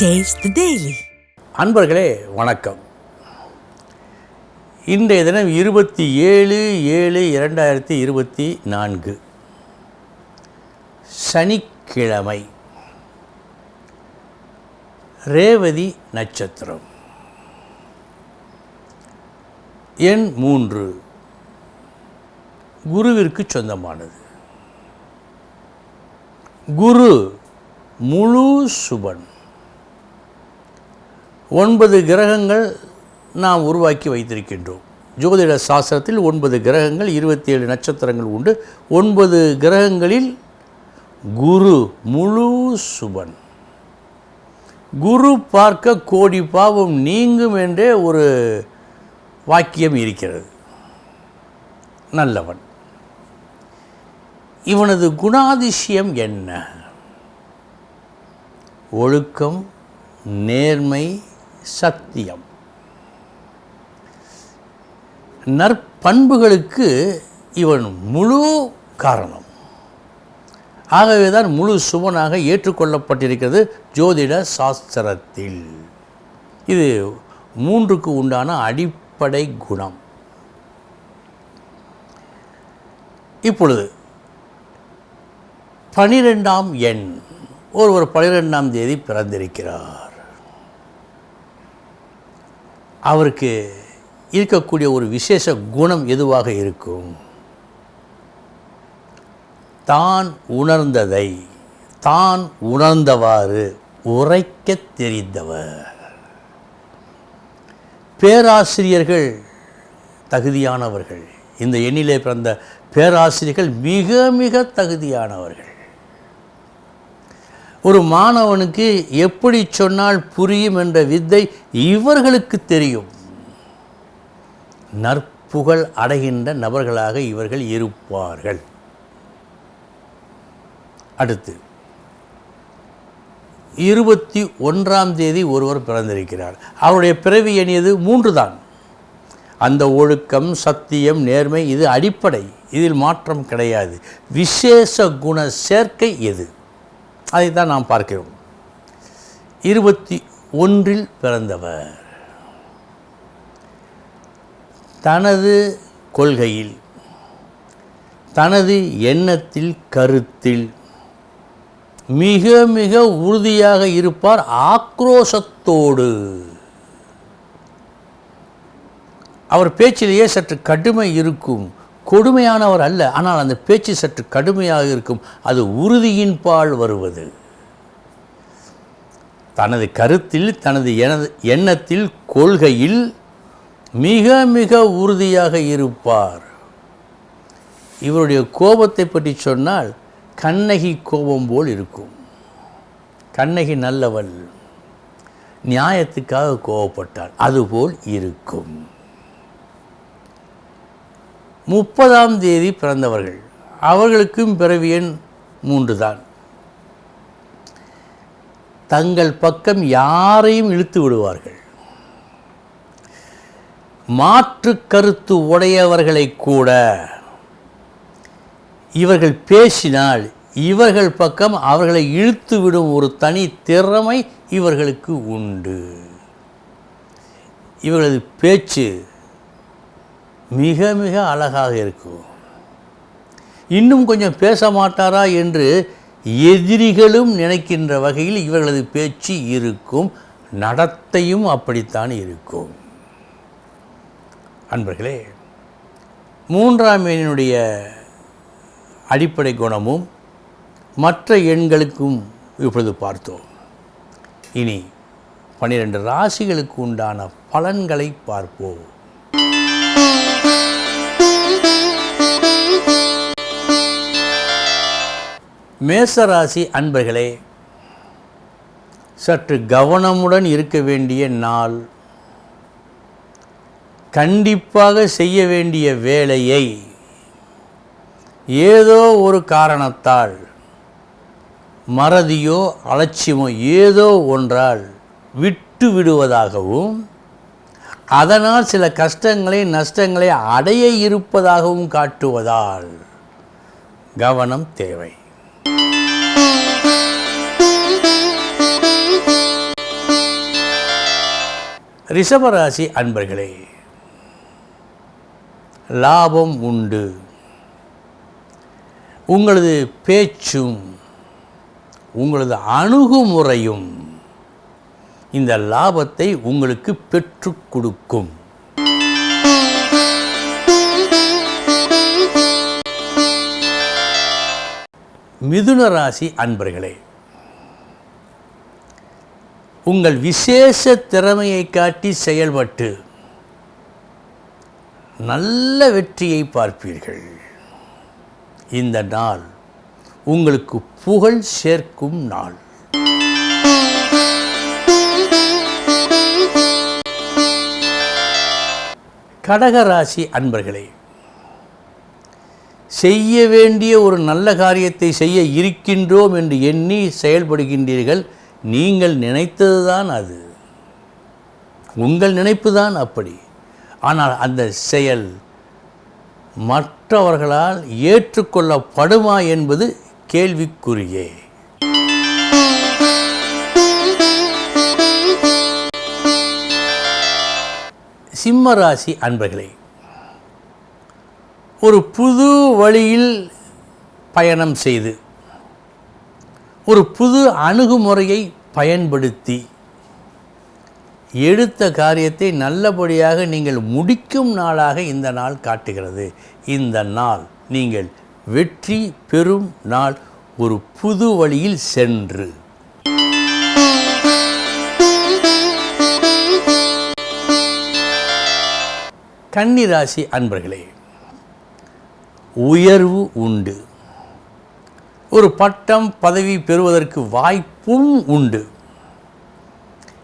Taste daily அன்பர்களே வணக்கம். இன்றைய தினம் இருபத்தி ஏழு ஏழு இரண்டாயிரத்தி இருபத்தி நான்கு. சனிக்கிழமை. ரேவதி நட்சத்திரம். எண் மூன்று. குருவிற்கு சொந்தமானது. குரு முழு சுபன். ஒன்பது கிரகங்கள் நாம் உருவாக்கி வைத்திருக்கின்றோம். ஜோதிட சாஸ்திரத்தில் ஒன்பது கிரகங்கள் இருபத்தி ஏழு நட்சத்திரங்கள் உண்டு. ஒன்பது கிரகங்களில் குரு முழு சுபன். குரு பார்க்க கோடி பாவம் நீங்கும் என்றே ஒரு வாக்கியம் இருக்கிறது. நல்லவன். இவனது குணாதிசயம் என்ன? ஒழுக்கம் நேர்மை சத்தியம். நற்பண்புகளுக்கு இவன் முழு காரணம். ஆகவே தான் முழு சுவனாக ஏற்றுக்கொள்ளப்பட்டிருக்கிறது ஜோதிட சாஸ்திரத்தில். இது மூன்றுக்கு உண்டான அடிப்படை குணம். இப்பொழுது பனிரெண்டாம் எண். ஒருவர் பனிரெண்டாம் தேதி பிறந்திருக்கிறார். அவருக்கு இருக்கக்கூடிய ஒரு விசேஷ குணம் எதுவாக இருக்கும்? தான் உணர்ந்ததை தான் உணர்ந்தவாறு உரைக்கத் தெரிந்தவர். பேராசிரியர்கள் தகுதியானவர்கள். இந்த எண்ணிலே பிறந்த பேராசிரியர்கள் மிக மிக தகுதியானவர்கள். ஒரு மாணவனுக்கு எப்படி சொன்னால் புரியும் என்ற வித்தை இவர்களுக்கு தெரியும். நற்புகழ் அடைகின்ற நபர்களாக இவர்கள் இருப்பார்கள். அடுத்து இருபத்தி ஒன்றாம் தேதி ஒருவர் பிறந்திருக்கிறார். அவருடைய பிறவி எண்ணியது மூன்று தான். அந்த ஒழுக்கம் சத்தியம் நேர்மை இது அடிப்படை. இதில் மாற்றம் கிடையாது. விசேஷ குண சேர்க்கை எது? அதைத்தான் நாம் பார்க்கிறோம். இருபத்தி ஒன்றில் பிறந்தவர். தனது கொள்கையில் தனது எண்ணத்தில் கருத்தில் மிக மிக உறுதியாக இருப்பார் ஆக்ரோஷத்தோடு. அவர் பேச்சிலேயே சற்று கடுமை இருக்கும். கொடுமையானவர் அல்ல ஆனால் அந்த பேச்சு சற்று கடுமையாக இருக்கும். அது உறுதியின் பால் வருவது. தனது கருத்தில் தனது எனது எண்ணத்தில் கொள்கையில் மிக மிக உறுதியாக இருப்பார். இவருடைய கோபத்தை பற்றி சொன்னால் கண்ணகி கோபம் போல் இருக்கும். கண்ணகி நல்லவள். நியாயத்துக்காக கோபப்பட்டாள். அதுபோல் இருக்கும். முப்பதாம் தேதி பிறந்தவர்கள். அவர்களுக்கும் பிறவி எண் மூன்று தான் தங்கள் பக்கம் யாரையும் இழுத்து விடுவார்கள். மாற்று கருத்து உடையவர்களை கூட இவர்கள் பேசினால் இவர்கள் பக்கம் அவர்களை இழுத்து விடும் ஒரு தனி திறமை இவர்களுக்கு உண்டு. இவர்களது பேச்சு மிக மிக அழகாக இருக்கும். இன்னும் கொஞ்சம் பேச மாட்டாரா என்று எதிரிகளும் நினைக்கின்ற வகையில் இவர்களது பேச்சு இருக்கும். நடத்தையும் அப்படித்தான் இருக்கும். அன்பர்களே மூன்றாம் எண்ணினுடைய அடிப்படை குணமும் மற்ற எண்களுக்கும் இப்பொழுது பார்த்தோம். இனி பன்னிரண்டு ராசிகளுக்கு உண்டான பலன்களை பார்ப்போம். மேசராசி அன்பர்களே சற்று கவனமுடன் இருக்க வேண்டிய நாள் கண்டிப்பாக செய்ய வேண்டிய வேலையை ஏதோ ஒரு காரணத்தால் மறதியோ அலட்சியமோ ஏதோ ஒன்றால் விட்டு விடுவதாகவும் அதனால் சில கஷ்டங்களை நஷ்டங்களை அடைய இருப்பதாகவும் காட்டுவதால் கவனம் தேவை. ரிஷபராசி அன்பர்களே லாபம் உண்டு. உங்களது பேச்சும் உங்களது அணுகுமுறையும் இந்த லாபத்தை உங்களுக்கு பெற்று கொடுக்கும். மிதுன ராசி அன்பர்களே உங்கள் விசேஷ திறமையை காட்டி செயல்பட்டு நல்ல வெற்றியை பார்ப்பீர்கள். இந்த நாள் உங்களுக்கு புகழ் சேர்க்கும் நாள். கடகராசி அன்பர்களே செய்ய வேண்டிய ஒரு நல்ல காரியத்தை செய்ய இருக்கின்றோம் என்று எண்ணி செயல்படுகின்றீர்கள். நீங்கள் நினைத்தது தான் அது. உங்கள் நினைப்பு தான் அப்படி. ஆனால் அந்த செயல் மற்றவர்களால் ஏற்றுக்கொள்ளப்படுமா என்பது கேள்விக்குரியே சிம்ம ராசி அன்பர்களே ஒரு புது வழியில் பயணம் செய்து ஒரு புது அணுகுமுறையை பயன்படுத்தி எடுத்த காரியத்தை நல்லபடியாக நீங்கள் முடிக்கும் நாளாக இந்த நாள் காட்டுகிறது. இந்த நாள் நீங்கள் வெற்றி பெறும் நாள். ஒரு புது வழியில் சென்று. கன்னிராசி அன்பர்களே உயர்வு உண்டு. ஒரு பட்டம் பதவி பெறுவதற்கு வாய்ப்பும் உண்டு.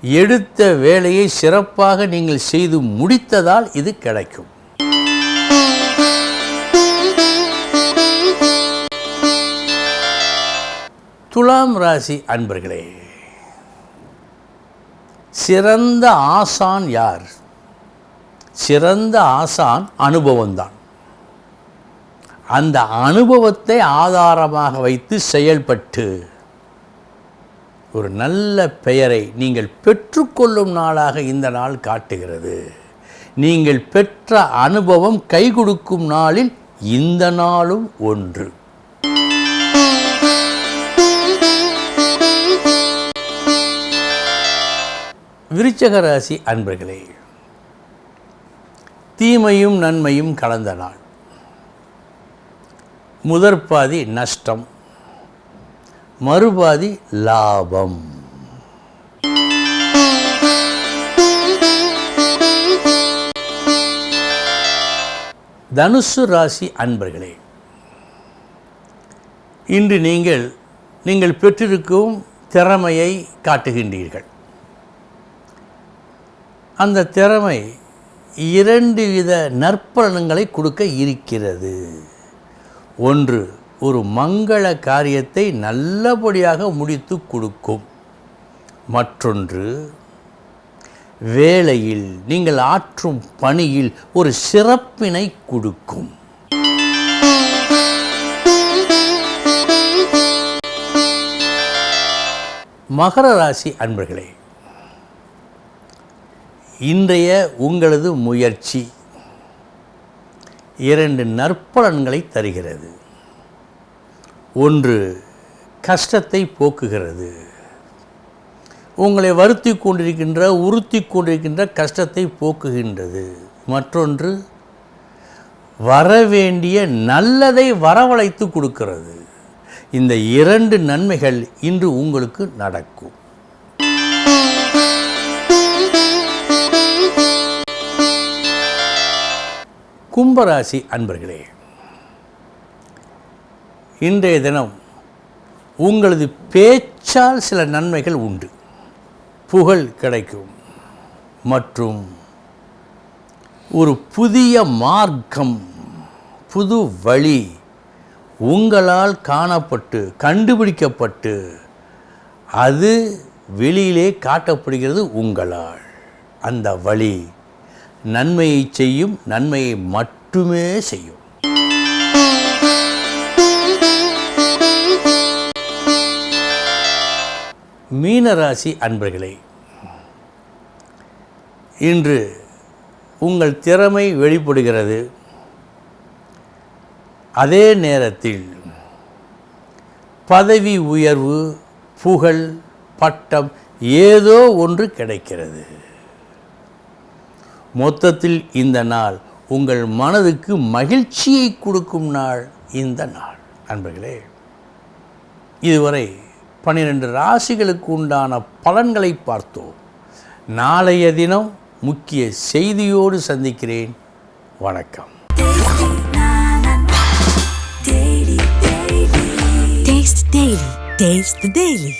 எடுத்த வேலையை சிறப்பாக நீங்கள் செய்து முடித்ததால் இது கிடைக்கும். துலாம் ராசி அன்பர்களே சிறந்த ஆசான் யார்? சிறந்த ஆசான் அனுபவம்தான். அந்த அனுபவத்தை ஆதாரமாக வைத்து செயல்பட்டு ஒரு நல்ல பெயரை நீங்கள் பெற்றுக்கொள்ளும் நாளாக இந்த நாள் காட்டுகிறது. நீங்கள் பெற்ற அனுபவம் கை கொடுக்கும் நாளில் இந்த நாளும் ஒன்று. விருச்சக ராசி அன்பர்களே தீமையும் நன்மையும் கலந்த நாள். முதற் பாதி நஷ்டம் மறுபாதி லாபம். தனுசு ராசி அன்பர்களே இன்று நீங்கள் நீங்கள் பெற்றிருக்கும் திறமையை காட்டுகின்றீர்கள். அந்த திறமை இரண்டு வித நற்பலன்களை கொடுக்க இருக்கிறது. ஒன்று ஒரு மங்கள காரியத்தை நல்லபடியாக முடித்து கொடுக்கும். மற்றொன்று வேலையில் நீங்கள் ஆற்றும் பணியில் ஒரு சிறப்பினை கொடுக்கும். மகர ராசி அன்பர்களே இன்றைய உங்களது முயற்சி இரண்டு நற்பலன்களை தருகிறது. ஒன்று கஷ்டத்தை போக்குகிறது. உங்களை வருத்தி கொண்டிருக்கின்ற உறுத்தி கொண்டிருக்கின்ற கஷ்டத்தை போக்குகின்றது. மற்றொன்று வரவேண்டிய நல்லதை வரவழைத்து கொடுக்கிறது. இந்த இரண்டு நன்மைகள் இன்று உங்களுக்கு நடக்கும். கும்பராசி அன்பர்களே இன்றைய தினம் உங்களது பேச்சால் சில நன்மைகள் உண்டு. புகழ் கிடைக்கும். மற்றும் ஒரு புதிய மார்க்கம் புது வழி உங்களால் காணப்பட்டு கண்டுபிடிக்கப்பட்டு அது வெளியிலே காட்டப்படுகிறது உங்களால். அந்த வழி நன்மையை செய்யும் நன்மையை மட்டுமே செய்யும். மீனராசி அன்பர்களே இன்று உங்கள் திறமை வெளிப்படுகிறது. அதே நேரத்தில் பதவி உயர்வு புகழ் பட்டம் ஏதோ ஒன்று கிடைக்கிறது. மொத்தத்தில் இந்த நாள் உங்கள் மனதுக்கு மகிழ்ச்சியை கொடுக்கும் நாள் இந்த நாள் நண்பர்களே இதுவரை பன்னிரண்டு ராசிகளுக்கு உண்டான பலன்களை பார்த்தோம் நாளைய தினம் முக்கிய செய்தியோடு சந்திக்கிறேன் வணக்கம் Taste daily Daily. Taste the Daily.